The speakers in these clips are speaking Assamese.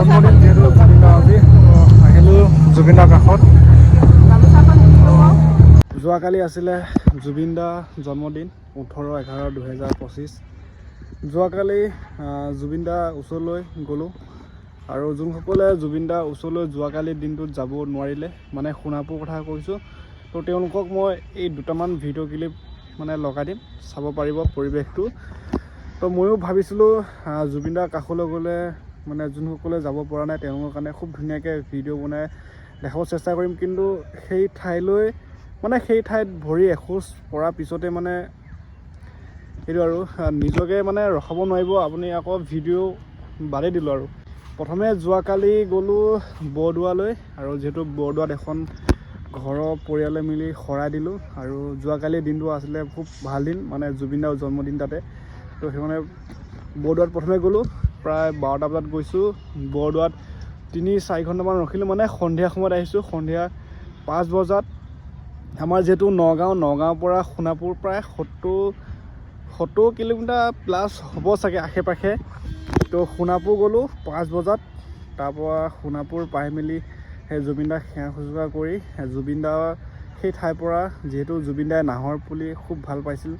জন্মদিন যিহেতু জুবিন দা আজি আহিলোঁ কাষত যোৱাকালি আছিলে জুবিন দা জন্মদিন ওঠৰ এঘাৰ দুহেজাৰ পঁচিছ যোৱাকালি জুবিন দাৰ ওচৰলৈ গ'লোঁ আৰু যোনসকলে জুবিন দাৰ ওচৰলৈ যোৱাকালি দিনটোত যাব নোৱাৰিলে মানে সোণাপুৰ কথা কৈছোঁ তো তেওঁলোকক মই এই দুটামান ভিডিঅ' ক্লিপ মানে লগাই দিম চাব পাৰিব পৰিৱেশটো তো ময়ো ভাবিছিলোঁ জুবিন দাৰ কাষলৈ গ'লে মানে যোনসকলে যাব পৰা নাই তেওঁলোকৰ কাৰণে খুব ধুনীয়াকৈ ভিডিঅ' বনাই দেখাব চেষ্টা কৰিম। কিন্তু সেই ঠাইলৈ মানে সেই ঠাইত ভৰি এখোজ পৰাৰ পিছতে মানে সেইটো আৰু নিজকে মানে ৰখাব নোৱাৰিব। আপুনি আকৌ ভিডিঅ' বাদেই দিলোঁ আৰু। প্ৰথমে যোৱাকালি গ'লোঁ বৰদোৱালৈ আৰু যিহেতু বৰদোৱাত এখন ঘৰৰ পৰিয়ালে মিলি শৰাই দিলোঁ আৰু যোৱাকালি দিনটো আছিলে খুব ভাল দিন মানে জুবিন দাৰ জন্মদিন তাতে। তো সেইকাৰণে বৰদোৱাত প্ৰথমে গ'লোঁ। প্ৰায় বাৰটা বজাত গৈছোঁ। বৰদোৱাত তিনি চাৰি ঘণ্টামান ৰখিলোঁ মানে। সন্ধিয়া সময়ত আহিছোঁ। সন্ধিয়া পাঁচ বজাত আমাৰ যিহেতু নগাঁও নগাঁৱৰ পৰা সোণাপুৰ প্ৰায় সত্তৰ সত্তৰ কিলোমিটাৰ প্লাছ হ'ব চাগে আশে পাশে তো সোণাপুৰ গ'লোঁ পাঁচ বজাত। তাৰপৰা সোণাপুৰ পাই মেলি সেই জুবিন দাক সেৱা শুশ্ৰূষা কৰি সেই জুবিন দা সেই ঠাইৰ পৰা যিহেতু জুবিন দাই নাহৰ পুলি খুব ভাল পাইছিল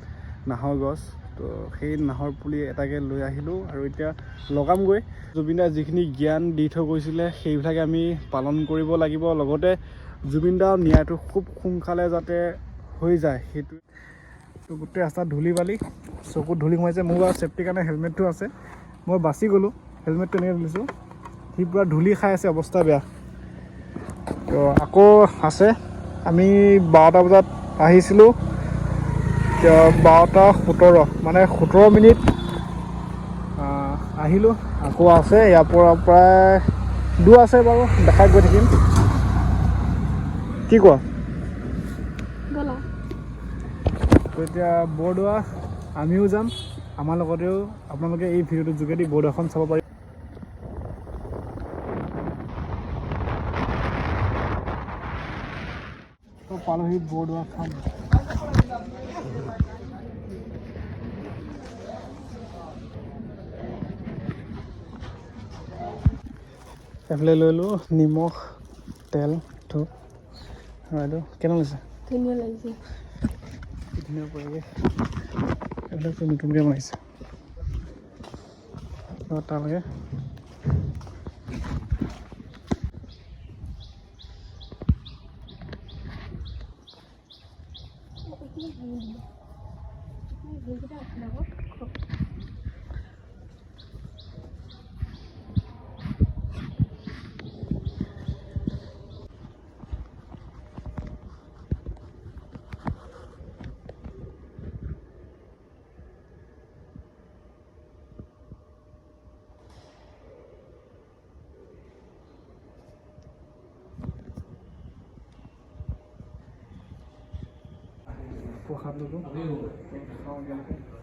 নাহৰ গছ। তো সেই নাহৰ পুলি এটাকে লৈ আহিলোঁ আৰু এতিয়া লগামগৈ। জুবিন দাই যিখিনি জ্ঞান দি থৈ গৈছিলে সেইবিলাকে আমি পালন কৰিব লাগিব। লগতে জুবিন দাৰ ন্যায়টো খুব সোনকালে যাতে হৈ যায় সেইটো তো গোটেই ৰাস্তাত ধূলি বালি চকুত ধূলি সোমাইছে। মোৰ বাৰু চেফটিৰ কাৰণে হেলমেটটো আছে। মই বাচি গ'লোঁ হেলমেটটো এনেকৈ তুলিছোঁ সি পূৰা ধূলি খাই আছে অৱস্থা বেয়া। তো আকৌ আছে। আমি বাৰটা বজাত আহিছিলোঁ। বাৰটা সোতৰ মানে সোতৰ মিনিট আহ, আহিলোঁ। আকৌ আছে ইয়াৰ পৰা প্ৰায় দূৰ আছে বাৰু দেখাই গৈ থাকিম। কি কোৱা? এতিয়া বৰদোৱা আমিও যাম। আমাৰ লগতেও আপোনালোকে এই ভিডিঅ'টোৰ যোগেদি বৰদোৱাখন চাব পাৰিব পালোহি বৰদোৱাখন এইফালে লৈ ল'লোঁ নিমখ তেল ধূপ। আৰু এইটো কেনে লৈছে ধুনীয়া লাগিছে। ধুনীয়া পৰিৱেশ। এইবিলাকতো নতুনকৈ বনাইছে। আৰু ครับลูก